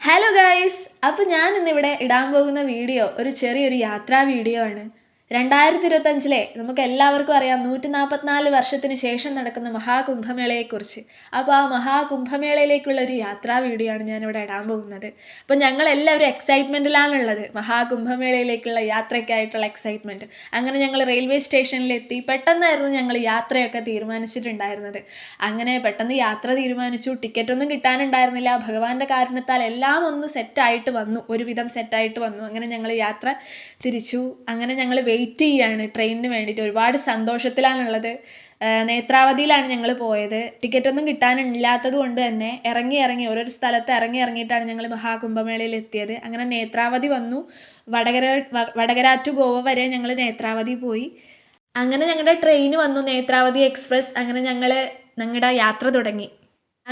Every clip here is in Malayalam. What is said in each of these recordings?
ഹലോ ഗൈസ് അപ്പോൾ ഞാൻ ഇന്നിവിടെ ഇടാൻ പോകുന്ന വീഡിയോ ഒരു ചെറിയൊരു യാത്രാ വീഡിയോ ആണ്. രണ്ടായിരത്തി ഇരുപത്തഞ്ചിലെ നമുക്ക് എല്ലാവർക്കും അറിയാം നൂറ്റി നാൽപ്പത്തിനാല് വർഷത്തിന് ശേഷം നടക്കുന്ന മഹാകുംഭമേളയെക്കുറിച്ച്. അപ്പോൾ ആ മഹാകുംഭമേളയിലേക്കുള്ള ഒരു യാത്രാ വീഡിയോ ആണ് ഞാനിവിടെ ഇടാൻ പോകുന്നത്. അപ്പോൾ ഞങ്ങളെല്ലാവരും എക്സൈറ്റ്മെന്റിലാണുള്ളത് മഹാകുംഭമേളയിലേക്കുള്ള യാത്രയ്ക്കായിട്ടുള്ള എക്സൈറ്റ്മെന്റ് അങ്ങനെ ഞങ്ങൾ റെയിൽവേ സ്റ്റേഷനിലെത്തി പെട്ടെന്നായിരുന്നു ഞങ്ങൾ യാത്രയൊക്കെ തീരുമാനിച്ചിട്ടുണ്ടായിരുന്നത്. അങ്ങനെ പെട്ടെന്ന് യാത്ര തീരുമാനിച്ചു. ടിക്കറ്റൊന്നും കിട്ടാനുണ്ടായിരുന്നില്ല. ഭഗവാന്റെ കാരണത്താൽ എല്ലാം ഒന്ന് സെറ്റായിട്ട് വന്നു. ഒരുവിധം സെറ്റായിട്ട് വന്നു. അങ്ങനെ ഞങ്ങൾ യാത്ര തിരിച്ചു. അങ്ങനെ ഞങ്ങൾ വെയിറ്റ് ചെയ്യാണ് ട്രെയിനിന് വേണ്ടിയിട്ട്. ഒരുപാട് സന്തോഷത്തിലാണുള്ളത്. നേത്രാവതിയിലാണ് ഞങ്ങൾ പോയത്. ടിക്കറ്റൊന്നും കിട്ടാനില്ലാത്തത് കൊണ്ട് തന്നെ ഇറങ്ങി ഇറങ്ങി ഓരോരോ സ്ഥലത്ത് ഇറങ്ങി ഇറങ്ങിയിട്ടാണ് ഞങ്ങൾ മഹാകുംഭമേളയിൽ എത്തിയത്. അങ്ങനെ നേത്രാവതി വന്നു. വടകര വടകര ടു ഗോവ വരെ ഞങ്ങൾ നേത്രാവതി പോയി. അങ്ങനെ ഞങ്ങളുടെ ട്രെയിൻ വന്നു. നേത്രാവതി എക്സ്പ്രസ്. അങ്ങനെ ഞങ്ങൾ ഞങ്ങളുടെ യാത്ര തുടങ്ങി.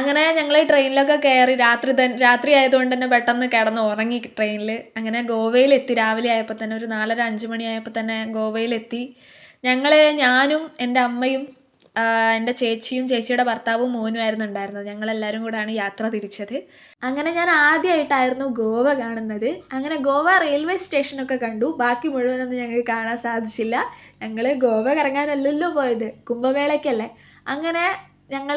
അങ്ങനെ ഞങ്ങൾ ട്രെയിനിലൊക്കെ കയറി രാത്രി തന്നെ രാത്രി ആയതുകൊണ്ട് തന്നെ പെട്ടെന്ന് കിടന്ന് ഉറങ്ങി ട്രെയിനിൽ അങ്ങനെ ഗോവയിലെത്തി. രാവിലെ ആയപ്പോൾ തന്നെ ഒരു നാലര അഞ്ച് മണിയായപ്പോൾ തന്നെ ഗോവയിലെത്തി. ഞങ്ങൾ ഞാനും എന്റെ അമ്മയും എന്റെ ചേച്ചിയും ചേച്ചിയുടെ ഭർത്താവും മോനുമായിരുന്നു ഉണ്ടായിരുന്നത്. ഞങ്ങളെല്ലാവരും കൂടെയാണ് യാത്ര തിരിച്ചത്. അങ്ങനെ ഞാൻ ആദ്യമായിട്ടായിരുന്നു ഗോവ കാണുന്നത്. അങ്ങനെ ഗോവ റെയിൽവേ സ്റ്റേഷനൊക്കെ കണ്ടു. ബാക്കി മുഴുവനൊന്നും ഞങ്ങൾക്ക് കാണാൻ സാധിച്ചില്ല. ഞങ്ങൾ ഗോവ കറങ്ങാനല്ലല്ലോ പോയത്. കുംഭമേളയ്ക്കല്ലേ അങ്ങനെ ഞങ്ങൾ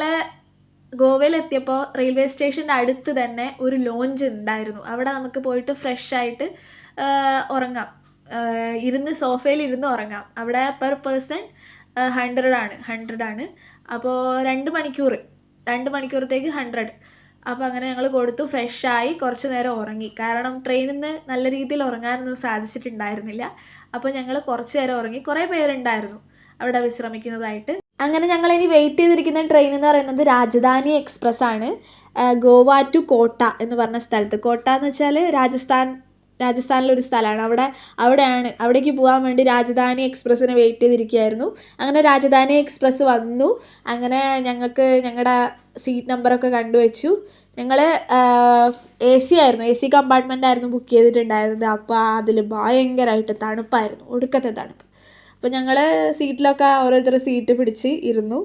ഗോവയിലെത്തിയപ്പോൾ റെയിൽവേ സ്റ്റേഷന്റെ അടുത്ത് തന്നെ ഒരു ലോഞ്ച് ഉണ്ടായിരുന്നു. അവിടെ നമുക്ക് പോയിട്ട് ഫ്രഷ് ആയിട്ട് ഉറങ്ങാം. ഇരുന്ന് സോഫയിൽ ഇരുന്ന് ഉറങ്ങാം. അവിടെ പെർ പേഴ്സൺ ഹൺഡ്രഡ് ആണ് ഹൺഡ്രഡ് ആണ്. അപ്പോൾ രണ്ട് മണിക്കൂർ രണ്ട് മണിക്കൂറത്തേക്ക് ഹൺഡ്രഡ് അപ്പോൾ അങ്ങനെ ഞങ്ങൾ കൊടുത്തു ഫ്രഷായി കുറച്ച് നേരം ഉറങ്ങി. കാരണം ട്രെയിനിൽ നിന്ന് നല്ല രീതിയിൽ ഉറങ്ങാനൊന്നും സാധിച്ചിട്ടുണ്ടായിരുന്നില്ല. അപ്പോൾ ഞങ്ങൾ കുറച്ച് നേരം ഉറങ്ങി. കുറേ പേരുണ്ടായിരുന്നു അവിടെ വിശ്രമിക്കുന്നതായിട്ട്. അങ്ങനെ ഞങ്ങൾ ഇനി വെയിറ്റ് ചെയ്തിരിക്കുന്ന ട്രെയിൻ എന്ന് പറയുന്നത് രാജധാനി എക്സ്പ്രസ് ആണ്. ഗോവ ടു കോട്ട എന്ന് പറഞ്ഞ സ്ഥലത്ത്. കോട്ട എന്ന് വെച്ചാൽ രാജസ്ഥാൻ രാജസ്ഥാനിലൊരു സ്ഥലമാണ്. അവിടെ അവിടെയാണ് അവിടേക്ക് പോകാൻ വേണ്ടി രാജധാനി എക്സ്പ്രസ്സിന് വെയിറ്റ് ചെയ്തിരിക്കുകയായിരുന്നു. അങ്ങനെ രാജധാനി എക്സ്പ്രസ് വന്നു. അങ്ങനെ ഞങ്ങൾക്ക് ഞങ്ങളുടെ സീറ്റ് നമ്പറൊക്കെ കണ്ടുവച്ചു. ഞങ്ങൾ എ സി ആയിരുന്നു. എ സി കമ്പാർട്ട്മെന്റ് ആയിരുന്നു ബുക്ക് ചെയ്തിട്ടുണ്ടായിരുന്നത്. അപ്പോൾ അതിൽ ഭയങ്കരമായിട്ട് തണുപ്പായിരുന്നു. ഒടുക്കത്തെ തണുപ്പ്. അപ്പോൾ ഞങ്ങൾ സീറ്റിലൊക്കെ ഓരോരുത്തർ സീറ്റ് പിടിച്ച് ഇരുന്നു.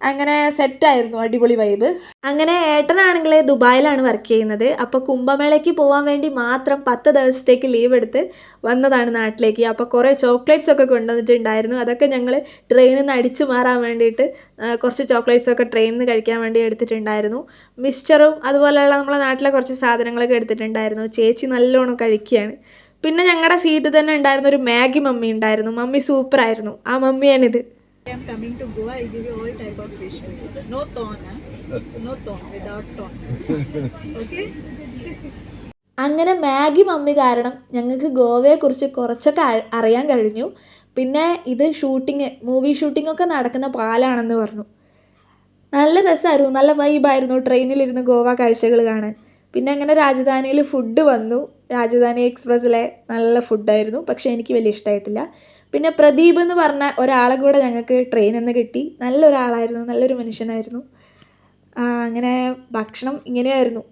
അങ്ങനെ സെറ്റായിരുന്നു അടിപൊളി വൈബ് അങ്ങനെ ഏട്ടനാണെങ്കിൽ ദുബായിലാണ് വർക്ക് ചെയ്യുന്നത്. അപ്പോൾ കുംഭമേളയ്ക്ക് പോകാൻ വേണ്ടി മാത്രം പത്ത് ദിവസത്തേക്ക് ലീവ് എടുത്ത് വന്നതാണ് നാട്ടിലേക്ക്. അപ്പോൾ കുറേ ചോക്ലേറ്റ്സ് ഒക്കെ കൊണ്ടുവന്നിട്ടുണ്ടായിരുന്നു. അതൊക്കെ ഞങ്ങൾ ട്രെയിനിൽ നിന്ന് അടിച്ചു മാറാൻ വേണ്ടിയിട്ട് കുറച്ച് ചോക്ലേറ്റ്സ് ഒക്കെ ട്രെയിനിൽ നിന്ന് കഴിക്കാൻ വേണ്ടി എടുത്തിട്ടുണ്ടായിരുന്നു. മിക്സ്ചറും അതുപോലെയുള്ള നമ്മളെ നാട്ടിലെ കുറച്ച് സാധനങ്ങളൊക്കെ എടുത്തിട്ടുണ്ടായിരുന്നു. ചേച്ചി നല്ലോണം കഴിക്കുകയാണ് പിന്നെ ഞങ്ങളുടെ സീറ്റ് തന്നെ ഉണ്ടായിരുന്ന ഒരു മാഗി മമ്മി ഉണ്ടായിരുന്നു. മമ്മി സൂപ്പർ ആയിരുന്നു. ആ മമ്മിയാണിത്. I am coming to Goa, I give you all type of fish. No huh? No without. Okay? അങ്ങനെ മാഗി മമ്മി കാരണം ഞങ്ങൾക്ക് ഗോവയെ കുറിച്ച് കുറച്ചൊക്കെ അറിയാൻ കഴിഞ്ഞു. പിന്നെ ഇത് ഷൂട്ടിങ് മൂവി ഷൂട്ടിംഗ് ഒക്കെ നടക്കുന്ന പാലാണെന്ന് പറഞ്ഞു. നല്ല രസമായിരുന്നു നല്ല വൈബായിരുന്നു ട്രെയിനിലിരുന്ന് ഗോവ കാഴ്ചകൾ കാണാൻ. പിന്നെ അങ്ങനെ രാജധാനിയിൽ ഫുഡ് വന്നു. രാജധാനി എക്സ്പ്രസ്സിലെ നല്ല ഫുഡായിരുന്നു. പക്ഷേ എനിക്ക് വലിയ ഇഷ്ടമായിട്ടില്ല പിന്നെ പ്രദീപ് എന്ന് പറഞ്ഞ ഒരാളെ കൂടെ ഞങ്ങൾക്ക് ട്രെയിനിൽ നിന്ന് കിട്ടി. നല്ലൊരാളായിരുന്നു നല്ലൊരു മനുഷ്യനായിരുന്നു. അങ്ങനെ ഭക്ഷണം ഇങ്ങനെയായിരുന്നു.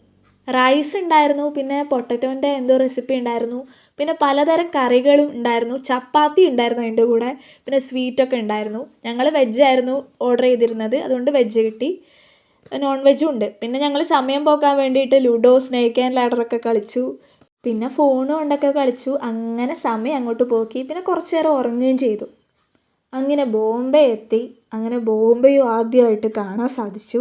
റൈസ് ഉണ്ടായിരുന്നു പിന്നെ പൊട്ടറ്റോന്റെ എന്തോ റെസിപ്പി ഉണ്ടായിരുന്നു. പിന്നെ പലതരം കറികളും ഉണ്ടായിരുന്നു. ചപ്പാത്തി ഉണ്ടായിരുന്നു അതിന്റെ കൂടെ. പിന്നെ സ്വീറ്റൊക്കെ ഉണ്ടായിരുന്നു. ഞങ്ങൾ വെജ് ആയിരുന്നു ഓർഡർ ചെയ്തിരുന്നത്. അതുകൊണ്ട് വെജ് കിട്ടി. നോൺ വെജും ഉണ്ട്. പിന്നെ ഞങ്ങൾ സമയം പോക്കാൻ വേണ്ടിയിട്ട് ലുഡോ സ്നേക്ക് ആൻഡ് ലാഡറൊക്കെ കളിച്ചു. പിന്നെ ഫോണും കൊണ്ടൊക്കെ കളിച്ചു. അങ്ങനെ സമയം അങ്ങോട്ട് പോക്കി. പിന്നെ കുറച്ച് നേരം ഉറങ്ങുകയും ചെയ്തു. അങ്ങനെ ബോംബെ എത്തി. അങ്ങനെ ബോംബെയും ആദ്യമായിട്ട് കാണാൻ സാധിച്ചു.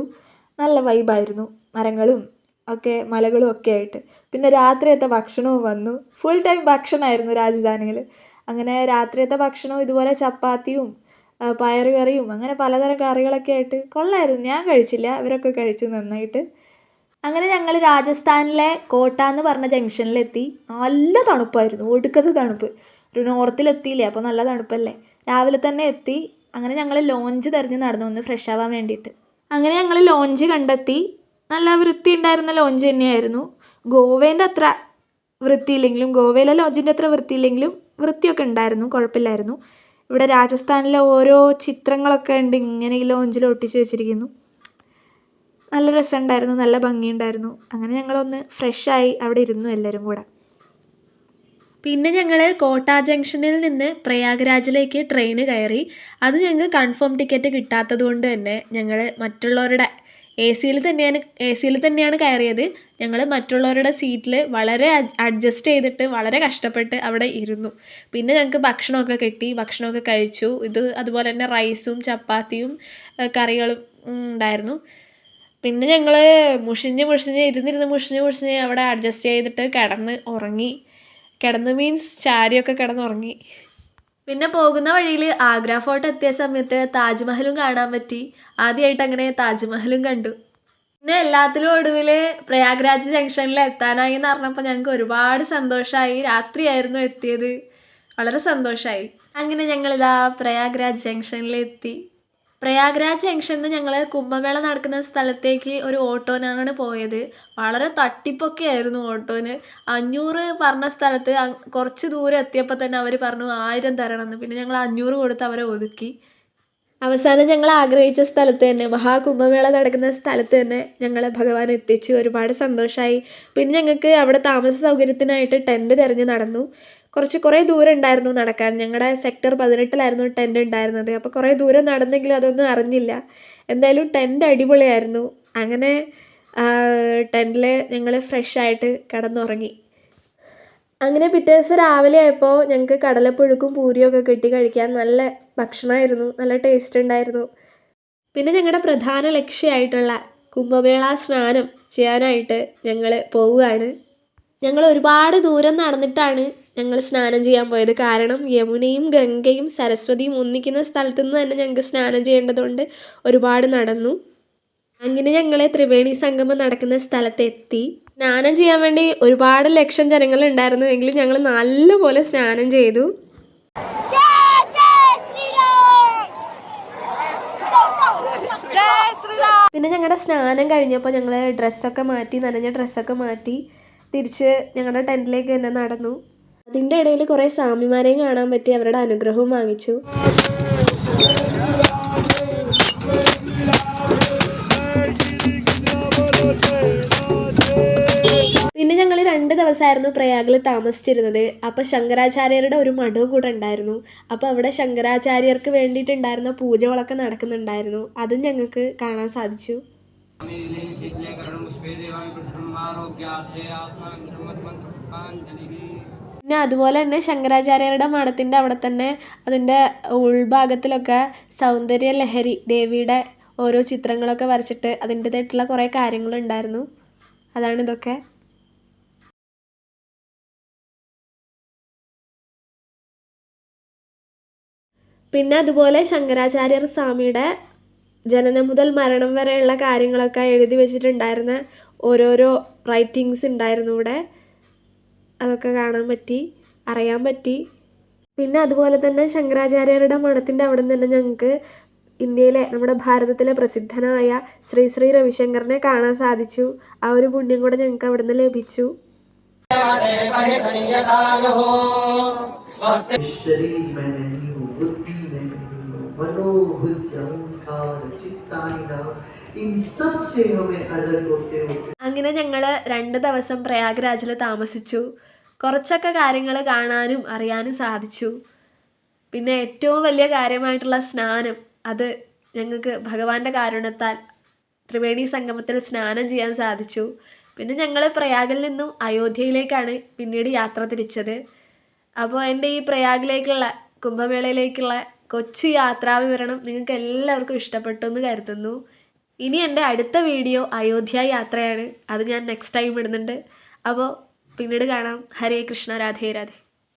നല്ല വൈബായിരുന്നു മരങ്ങളും ഒക്കെ മലകളും ഒക്കെ ആയിട്ട്. പിന്നെ രാത്രിയത്തെ ഭക്ഷണവും വന്നു. ഫുൾ ടൈം ഭക്ഷണമായിരുന്നു രാജധാനിയിൽ. അങ്ങനെ രാത്രിയത്തെ ഭക്ഷണവും ഇതുപോലെ ചപ്പാത്തിയും പയറുകറിയും കറിയും അങ്ങനെ പലതരം കറികളൊക്കെ ആയിട്ട് കൊള്ളായിരുന്നു. ഞാൻ കഴിച്ചില്ല. അവരൊക്കെ കഴിച്ചു നന്നായിട്ട്. അങ്ങനെ ഞങ്ങൾ രാജസ്ഥാനിലെ കോട്ട എന്ന് പറഞ്ഞ ജംഗ്ഷനിലെത്തി. നല്ല തണുപ്പായിരുന്നു. ഒടുക്കത്തെ തണുപ്പ്. ഒരു നോർത്തിലെത്തിയില്ലേ അപ്പോൾ നല്ല തണുപ്പല്ലേ? രാവിലെ തന്നെ എത്തി. അങ്ങനെ ഞങ്ങൾ ലോഞ്ച് തിരഞ്ഞ് നടന്നു ഒന്ന് ഫ്രഷ് ആവാൻ വേണ്ടിയിട്ട്. അങ്ങനെ ഞങ്ങൾ ലോഞ്ച് കണ്ടെത്തി. നല്ല വൃത്തി ഉണ്ടായിരുന്ന ലോഞ്ച് തന്നെയായിരുന്നു. ഗോവേന്റെ അത്ര വൃത്തിയില്ലെങ്കിലും ഗോവയിലെ ലോഞ്ചിന്റെ അത്ര വൃത്തിയില്ലെങ്കിലും വൃത്തിയൊക്കെ ഉണ്ടായിരുന്നു കുഴപ്പമില്ലായിരുന്നു. ഇവിടെ രാജസ്ഥാനിലെ ഓരോ ചിത്രങ്ങളൊക്കെ ഉണ്ട് ഇങ്ങനെ ഈ ലോഞ്ചിൽ ഒട്ടിച്ച് വെച്ചിരിക്കുന്നു. നല്ല രസമുണ്ടായിരുന്നു നല്ല ഭംഗിയുണ്ടായിരുന്നു. അങ്ങനെ ഞങ്ങളൊന്ന് ഫ്രഷായി അവിടെ ഇരുന്നു എല്ലാവരും കൂടെ. പിന്നെ ഞങ്ങൾ കോട്ട ജംഗ്ഷനിൽ നിന്ന് പ്രയാഗ്രാജിലേക്ക് ട്രെയിന് കയറി. അത് ഞങ്ങൾക്ക് കൺഫേം ടിക്കറ്റ് കിട്ടാത്തത് കൊണ്ട് തന്നെ ഞങ്ങൾ മറ്റുള്ളവരുടെ എ സിയിൽ തന്നെയാണ് എ സിയിൽ തന്നെയാണ് കയറിയത്. ഞങ്ങൾ മറ്റുള്ളവരുടെ സീറ്റിൽ വളരെ അഡ്ജസ്റ്റ് ചെയ്തിട്ട് വളരെ കഷ്ടപ്പെട്ട് അവിടെ ഇരുന്നു. പിന്നെ ഞങ്ങൾക്ക് ഭക്ഷണമൊക്കെ കിട്ടി ഭക്ഷണമൊക്കെ കഴിച്ചു. ഇത് അതുപോലെ തന്നെ റൈസും ചപ്പാത്തിയും കറികളും ഉണ്ടായിരുന്നു. പിന്നെ ഞങ്ങൾ മുഷിഞ്ഞ് മുഷിഞ്ഞ് ഇരുന്നിരുന്ന് മുഷിഞ്ഞ് മുഷിഞ്ഞ് അവിടെ അഡ്ജസ്റ്റ് ചെയ്തിട്ട് കിടന്ന് ഉറങ്ങി. കിടന്ന് മീൻസ് ചാരിയൊക്കെ കിടന്ന് ഉറങ്ങി. പിന്നെ പോകുന്ന വഴിയിൽ ആഗ്ര ഫോർട്ട് എത്തിയ സമയത്ത് താജ്മഹലും കാണാൻ പറ്റി. ആദ്യമായിട്ട് അങ്ങനെ താജ്മഹലും കണ്ടു. പിന്നെ എല്ലാത്തിലും ഒടുവിൽ പ്രയാഗ്രാജ് ജംഗ്ഷനിൽ എത്താനായി എന്ന് പറഞ്ഞപ്പോൾ ഞങ്ങൾക്ക് ഒരുപാട് സന്തോഷമായി രാത്രിയായിരുന്നു എത്തിയത്. വളരെ സന്തോഷമായി അങ്ങനെ ഞങ്ങളിതാ പ്രയാഗ്രാജ് ജംഗ്ഷനിൽ എത്തി. പ്രയാഗ്രാജ് ജംഗ്ഷനിൽ നിന്ന് ഞങ്ങൾ കുംഭമേള നടക്കുന്ന സ്ഥലത്തേക്ക് ഒരു ഓട്ടോനാണ് പോയത്. വളരെ തട്ടിപ്പൊക്കെ ആയിരുന്നു ഓട്ടോന്. അഞ്ഞൂറ് പറഞ്ഞ സ്ഥലത്ത് കുറച്ച് ദൂരം എത്തിയപ്പോൾ തന്നെ അവർ പറഞ്ഞു ആയിരം തരണം എന്ന്. പിന്നെ ഞങ്ങൾ അഞ്ഞൂറ് കൊടുത്ത് അവരെ ഒതുക്കി. അവസാനം ഞങ്ങൾ ആഗ്രഹിച്ച സ്ഥലത്ത് തന്നെ മഹാകുംഭമേള നടക്കുന്ന സ്ഥലത്ത് തന്നെ ഞങ്ങളെ ഭഗവാൻ എത്തിച്ചു. ഒരുപാട് സന്തോഷമായി പിന്നെ ഞങ്ങൾക്ക് അവിടെ താമസ സൗകര്യത്തിനായിട്ട് ടെന്റ് തിരഞ്ഞ് നടന്നു. കുറച്ച് കുറേ ദൂരം ഉണ്ടായിരുന്നു നടക്കാൻ. ഞങ്ങളുടെ സെക്ടർ പതിനെട്ടിലായിരുന്നു ടെന്റ് ഉണ്ടായിരുന്നത്. അപ്പോൾ കുറേ ദൂരം നടന്നെങ്കിലും അതൊന്നും അറിഞ്ഞില്ല. എന്തായാലും ടെന്റ് അടിപൊളിയായിരുന്നു. അങ്ങനെ ടെന്റിൽ ഞങ്ങൾ ഫ്രഷായിട്ട് കിടന്നുറങ്ങി. അങ്ങനെ പിറ്റേ ദിവസം രാവിലെ ആയപ്പോൾ ഞങ്ങൾക്ക് കടലപ്പുഴുക്കും പൂരിയൊക്കെ കിട്ടി കഴിക്കാൻ നല്ല ഭക്ഷണമായിരുന്നു നല്ല ടേസ്റ്റ് ഉണ്ടായിരുന്നു. പിന്നെ ഞങ്ങളുടെ പ്രധാന ലക്ഷ്യമായിട്ടുള്ള കുംഭമേള സ്നാനം ചെയ്യാനായിട്ട് ഞങ്ങൾ പോവുകയാണ്. ഞങ്ങൾ ഒരുപാട് ദൂരം നടന്നിട്ടാണ് ഞങ്ങൾ സ്നാനം ചെയ്യാൻ പോയത് കാരണം യമുനയും ഗംഗയും സരസ്വതിയും ഒന്നിക്കുന്ന സ്ഥലത്തു നിന്ന് തന്നെ ഞങ്ങൾക്ക് സ്നാനം ചെയ്യേണ്ടതുകൊണ്ട് ഒരുപാട് നടന്നു. അങ്ങനെ ഞങ്ങൾ ത്രിവേണി സംഗമം നടക്കുന്ന സ്ഥലത്തെത്തി. സ്നാനം ചെയ്യാൻ വേണ്ടി ഒരുപാട് ലക്ഷം ജനങ്ങൾ ഉണ്ടായിരുന്നു എങ്കിലും ഞങ്ങൾ നല്ലപോലെ സ്നാനം ചെയ്തു. പിന്നെ ഞങ്ങളുടെ സ്നാനം കഴിഞ്ഞപ്പോൾ ഞങ്ങൾ ഡ്രസ്സൊക്കെ മാറ്റി നനഞ്ഞ ഡ്രസ്സൊക്കെ മാറ്റി തിരിച്ച് ഞങ്ങളുടെ ടെന്റിലേക്ക് തന്നെ നടന്നു. അതിന്റെ ഇടയിൽ കുറേ സ്വാമിമാരെയും കാണാൻ പറ്റി അവരുടെ അനുഗ്രഹവും വാങ്ങിച്ചു. പിന്നെ ഞങ്ങൾ രണ്ട് ദിവസമായിരുന്നു പ്രയാഗിൽ താമസിച്ചിരുന്നത്. അപ്പോൾ ശങ്കരാചാര്യരുടെ ഒരു മഠവും കൂടെ ഉണ്ടായിരുന്നു. അപ്പോൾ അവിടെ ശങ്കരാചാര്യർക്ക് വേണ്ടിയിട്ടുണ്ടായിരുന്ന പൂജകളൊക്കെ നടക്കുന്നുണ്ടായിരുന്നു. അതും ഞങ്ങൾക്ക് കാണാൻ സാധിച്ചു. പിന്നെ അതുപോലെ തന്നെ ശങ്കരാചാര്യരുടെ മഠത്തിന്റെ അവിടെ തന്നെ അതിന്റെ ഉൾഭാഗത്തിലൊക്കെ സൗന്ദര്യ ലഹരി ദേവിയുടെ ഓരോ ചിത്രങ്ങളൊക്കെ വരച്ചിട്ട് അതിന്റെതായിട്ടുള്ള കുറേ കാര്യങ്ങളുണ്ടായിരുന്നു. അതാണ് ഇതൊക്കെ. പിന്നെ അതുപോലെ ശങ്കരാചാര്യർ സ്വാമിയുടെ ജനനം മുതൽ മരണം വരെയുള്ള കാര്യങ്ങളൊക്കെ എഴുതി വെച്ചിട്ടുണ്ടായിരുന്ന ഓരോരോ റൈറ്റിങ്സ് ഉണ്ടായിരുന്നു ഇവിടെ. അതൊക്കെ കാണാൻ പറ്റി അറിയാൻ പറ്റി. പിന്നെ അതുപോലെ തന്നെ ശങ്കരാചാര്യരുടെ മഠത്തിന്റെ അവിടെ നിന്ന് തന്നെ ഞങ്ങൾക്ക് ഇന്ത്യയിലെ നമ്മുടെ ഭാരതത്തിലെ പ്രസിദ്ധനായ ശ്രീ ശ്രീ രവിശങ്കറിനെ കാണാൻ സാധിച്ചു. ആ ഒരു പുണ്യം കൂടെ ഞങ്ങൾക്ക് അവിടെ നിന്ന് ലഭിച്ചു. അങ്ങനെ ഞങ്ങൾ രണ്ട് ദിവസം പ്രയാഗ്രാജിൽ താമസിച്ചു. കുറച്ചൊക്കെ കാര്യങ്ങൾ കാണാനും അറിയാനും സാധിച്ചു. പിന്നെ ഏറ്റവും വലിയ കാര്യമായിട്ടുള്ള സ്നാനം അത് ഞങ്ങൾക്ക് ഭഗവാന്റെ കാരുണ്യത്താൽ ത്രിവേണി സംഗമത്തിൽ സ്നാനം ചെയ്യാൻ സാധിച്ചു. പിന്നെ ഞങ്ങൾ പ്രയാഗിൽ നിന്നും അയോധ്യയിലേക്കാണ് പിന്നീട് യാത്ര തിരിച്ചത്. അപ്പോൾ എന്റെ ഈ പ്രയാഗിലേക്കുള്ള കുംഭമേളയിലേക്കുള്ള കൊച്ചു യാത്രാ വിവരണം നിങ്ങൾക്ക് എല്ലാവർക്കും ഇഷ്ടപ്പെട്ടു എന്ന് കരുതുന്നു. ഇനി എന്റെ അടുത്ത വീഡിയോ അയോധ്യ യാത്രയാണ്. അത് ഞാൻ നെക്സ്റ്റ് ടൈം ഇടുന്നുണ്ട്. അപ്പോൾ പിന്നീട് കാണാം. ഹരേ കൃഷ്ണ രാധേ രാധേ.